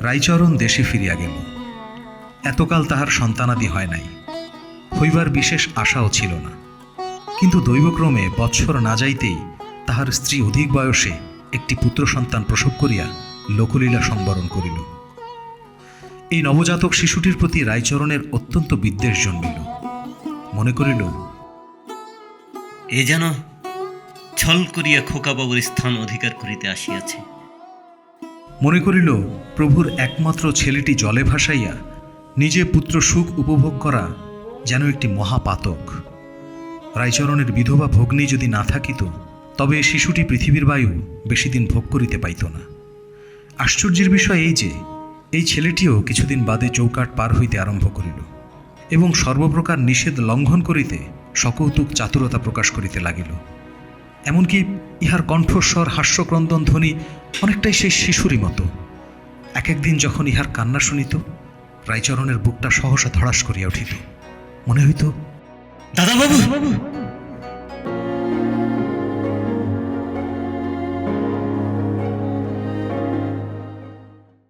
রাইচরণ দেশে ফিরিয়া গেল। এতকাল তাহার সন্তানাদি হয় নাই। হইবার বিশেষ আশাও ছিল না। কিন্তু দৈবক্রমে বৎসর না যাইতেই তাহার স্ত্রী অধিক বয়সে একটি পুত্র সন্তান প্রসব করিয়া লোকলীলা সংবরণ করিল। এই নবজাতক শিশুটির প্রতি রায়চরণের অত্যন্ত বিদ্বেষ জন্মিল। মনে করিল, এ যেন ছল করিয়া খোকাবাবুর স্থান অধিকার করিতে আসিয়াছে। মনে করিল, প্রভুর একমাত্র ছেলেটি জলে ভাসাইয়া নিজে পুত্র সুখ উপভোগ করা যেন একটি মহাপাতক। রায়চরণের বিধবা ভগ্নী যদি না থাকিত, তবে শিশুটি পৃথিবীর বায়ু বেশি দিন ভোগ করিতে পাইত না। আশ্চর্যের বিষয় এই যে, এই ছেলেটিও কিছুদিন বাদে চৌকাট পার হইতে আরম্ভ করিল এবং সর্বপ্রকার নিষেধ লঙ্ঘন করিতে সকৌতুক চাতুরতা প্রকাশ করিতে লাগিল। এমনকি ইহার কণ্ঠস্বর, হাস্যক্রন্দন ধ্বনি অনেকটাই সেই শিশুরই মতো। এক একদিন যখন ইহার কান্না শুনিত, রায়চরণের বুকটা সহসা ধড়াস করিয়া উঠিত। মনে হইত, দাদাবাবু